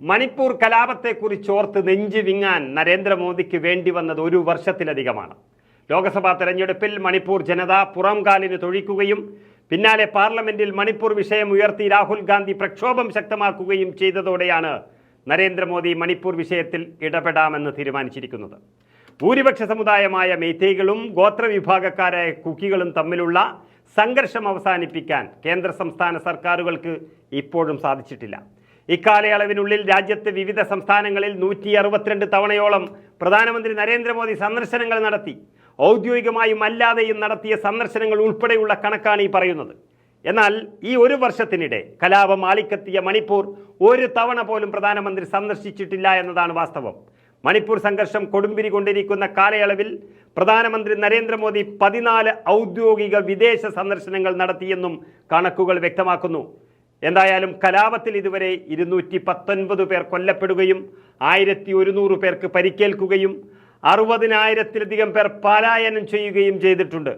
മണിപ്പൂർ കലാപത്തെക്കുറിച്ച് ഓർത്ത് നെഞ്ചു വിങ്ങാൻ നരേന്ദ്രമോദിക്ക് വേണ്ടി വന്നത് ഒരു വർഷത്തിലധികമാണ്. ലോക്സഭാ തെരഞ്ഞെടുപ്പിൽ മണിപ്പൂർ ജനത പുറംകാലിന് തൊഴിക്കുകയും പിന്നാലെ പാർലമെന്റിൽ മണിപ്പൂർ വിഷയം ഉയർത്തി രാഹുൽ ഗാന്ധി പ്രക്ഷോഭം ശക്തമാക്കുകയും ചെയ്തതോടെയാണ് നരേന്ദ്രമോദി മണിപ്പൂർ വിഷയത്തിൽ ഇടപെടാമെന്ന് തീരുമാനിച്ചിരിക്കുന്നത്. ഭൂരിപക്ഷ സമുദായമായ മെയ്തേയ്കളും ഗോത്രവിഭാഗക്കാരായ കുക്കികളും തമ്മിലുള്ള സംഘർഷം അവസാനിപ്പിക്കാൻ കേന്ദ്ര സംസ്ഥാന സർക്കാരുകൾക്ക് ഇപ്പോഴും സാധിച്ചിട്ടില്ല. ഇക്കാലയളവിനുള്ളിൽ രാജ്യത്തെ വിവിധ സംസ്ഥാനങ്ങളിൽ നൂറ്റി അറുപത്തിരണ്ട് തവണയോളം പ്രധാനമന്ത്രി നരേന്ദ്രമോദി സന്ദർശനങ്ങൾ നടത്തി. ഔദ്യോഗികമായും അല്ലാതെയും നടത്തിയ സന്ദർശനങ്ങൾ ഉൾപ്പെടെയുള്ള കണക്കാണ് ഈ പറയുന്നത്. എന്നാൽ ഈ ഒരു വർഷത്തിനിടെ കലാപം ആളിക്കത്തിയ മണിപ്പൂർ ഒരു തവണ പോലും പ്രധാനമന്ത്രി സന്ദർശിച്ചിട്ടില്ല എന്നതാണ് വാസ്തവം. മണിപ്പൂർ സംഘർഷം കൊടുമ്പിരി കൊണ്ടിരിക്കുന്ന കാലയളവിൽ പ്രധാനമന്ത്രി നരേന്ദ്രമോദി പതിനാല് ഔദ്യോഗിക വിദേശ സന്ദർശനങ്ങൾ നടത്തിയെന്നും കണക്കുകൾ വ്യക്തമാക്കുന്നു. എന്തായാലും കലാപത്തിൽ ഇതുവരെ ഇരുന്നൂറ്റി പത്തൊൻപത് പേർ കൊല്ലപ്പെടുകയും ആയിരത്തി ഒരുന്നൂറ് പേർക്ക് പരിക്കേൽക്കുകയും അറുപതിനായിരത്തിലധികം പേർ പലായനം ചെയ്യുകയും ചെയ്തിട്ടുണ്ട്.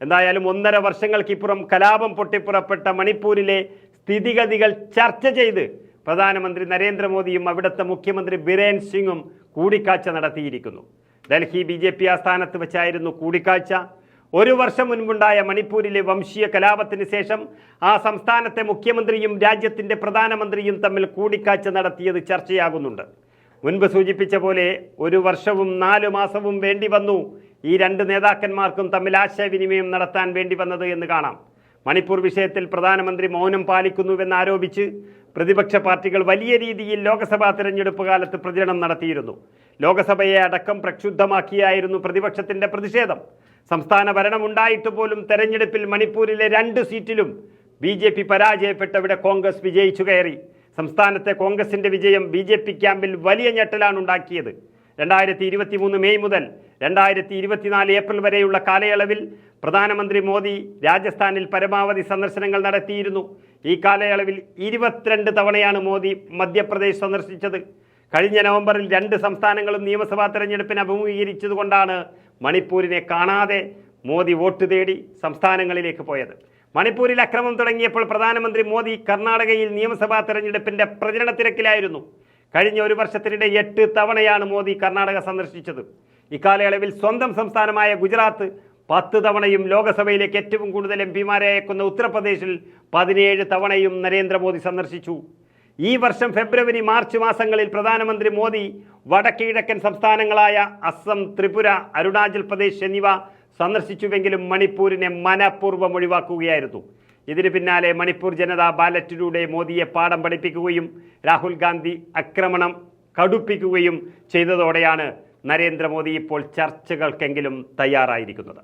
എന്തായാലും ഒന്നര വർഷങ്ങൾക്കിപ്പുറം കലാപം പൊട്ടിപ്പുറപ്പെട്ട മണിപ്പൂരിലെ സ്ഥിതിഗതികൾ ചർച്ച ചെയ്ത് പ്രധാനമന്ത്രി നരേന്ദ്രമോദിയും അവിടുത്തെ മുഖ്യമന്ത്രി ബിരേൻ സിംഗും കൂടിക്കാഴ്ച നടത്തിയിരിക്കുന്നു. ഡൽഹി ബി ആസ്ഥാനത്ത് വെച്ചായിരുന്നു കൂടിക്കാഴ്ച. ഒരു വർഷം മുൻപുണ്ടായ മണിപ്പൂരിലെ വംശീയ കലാപത്തിന് ശേഷം ആ സംസ്ഥാനത്തെ മുഖ്യമന്ത്രിയും രാജ്യത്തിന്റെ പ്രധാനമന്ത്രിയും തമ്മിൽ കൂടിക്കാഴ്ച നടത്തിയത് ചർച്ചയാകുന്നുണ്ട്. മുൻപ് സൂചിപ്പിച്ച പോലെ ഒരു വർഷവും നാലു മാസവും വേണ്ടി വന്നു. ഈ രണ്ട് നേതാക്കന്മാർക്കും തമ്മിൽ ആശയവിനിമയം നടത്താൻ വേണ്ടി വന്നത് എന്ന് കാണാം. മണിപ്പൂർ വിഷയത്തിൽ പ്രധാനമന്ത്രി മൗനം പാലിക്കുന്നുവെന്ന് ആരോപിച്ച് പ്രതിപക്ഷ പാർട്ടികൾ വലിയ രീതിയിൽ ലോക്സഭാ തെരഞ്ഞെടുപ്പ് കാലത്ത് പ്രചരണം നടത്തിയിരുന്നു. ലോക്സഭയെ അടക്കം പ്രക്ഷുബ്ധമാക്കിയായിരുന്നു പ്രതിപക്ഷത്തിന്റെ പ്രതിഷേധം. സംസ്ഥാന ഭരണമുണ്ടായിട്ട് പോലും തെരഞ്ഞെടുപ്പിൽ മണിപ്പൂരിലെ രണ്ട് സീറ്റിലും ബി ജെ പി പരാജയപ്പെട്ടവിടെ കോൺഗ്രസ് വിജയിച്ചു കയറി. സംസ്ഥാനത്തെ കോൺഗ്രസിന്റെ വിജയം ബി ജെ പി ക്യാമ്പിൽ വലിയ ഞെട്ടലാണ് ഉണ്ടാക്കിയത്. രണ്ടായിരത്തി ഇരുപത്തി മൂന്ന് മെയ് മുതൽ രണ്ടായിരത്തി ഇരുപത്തിനാല് ഏപ്രിൽ വരെയുള്ള കാലയളവിൽ പ്രധാനമന്ത്രി മോദി രാജസ്ഥാനിൽ പരമാവധി സന്ദർശനങ്ങൾ നടത്തിയിരുന്നു. ഈ കാലയളവിൽ ഇരുപത്തിരണ്ട് തവണയാണ് മോദി മധ്യപ്രദേശ് സന്ദർശിച്ചത്. കഴിഞ്ഞ നവംബറിൽ രണ്ട് സംസ്ഥാനങ്ങളും നിയമസഭാ തെരഞ്ഞെടുപ്പിന് അഭിമുഖീകരിച്ചതുകൊണ്ടാണ് മണിപ്പൂരിനെ കാണാതെ മോദി വോട്ട് തേടി സംസ്ഥാനങ്ങളിലേക്ക് പോയത്. മണിപ്പൂരിൽ അക്രമം തുടങ്ങിയപ്പോൾ പ്രധാനമന്ത്രി മോദി കർണാടകയിൽ നിയമസഭാ തെരഞ്ഞെടുപ്പിന്റെ പ്രചരണ തിരക്കിലായിരുന്നു. കഴിഞ്ഞ ഒരു വർഷത്തിനിടെ എട്ട് തവണയാണ് മോദി കർണാടക സന്ദർശിച്ചത്. ഇക്കാലയളവിൽ സ്വന്തം സംസ്ഥാനമായ ഗുജറാത്ത് പത്ത് തവണയും ലോകസഭയിലേക്ക് ഏറ്റവും കൂടുതൽ എം പിമാരെ അയക്കുന്ന ഉത്തർപ്രദേശിൽ പതിനേഴ് തവണയും നരേന്ദ്രമോദി സന്ദർശിച്ചു. ഈ വർഷം ഫെബ്രുവരി മാർച്ച് മാസങ്ങളിൽ പ്രധാനമന്ത്രി മോദി വടക്കിഴക്കൻ സംസ്ഥാനങ്ങളായ അസം ത്രിപുര അരുണാചൽ പ്രദേശ് എന്നിവ സന്ദർശിച്ചുവെങ്കിലും മണിപ്പൂരിനെ മനഃപൂർവം ഒഴിവാക്കുകയായിരുന്നു. ഇതിന് പിന്നാലെ മണിപ്പൂർ ജനത ബാലറ്റിലൂടെ മോദിയെ പാഠം പഠിപ്പിക്കുകയും രാഹുൽ ഗാന്ധി ആക്രമണം കടുപ്പിക്കുകയും ചെയ്തതോടെയാണ് നരേന്ദ്രമോദി ഇപ്പോൾ ചർച്ചകൾക്കെങ്കിലും തയ്യാറായിരിക്കുന്നത്.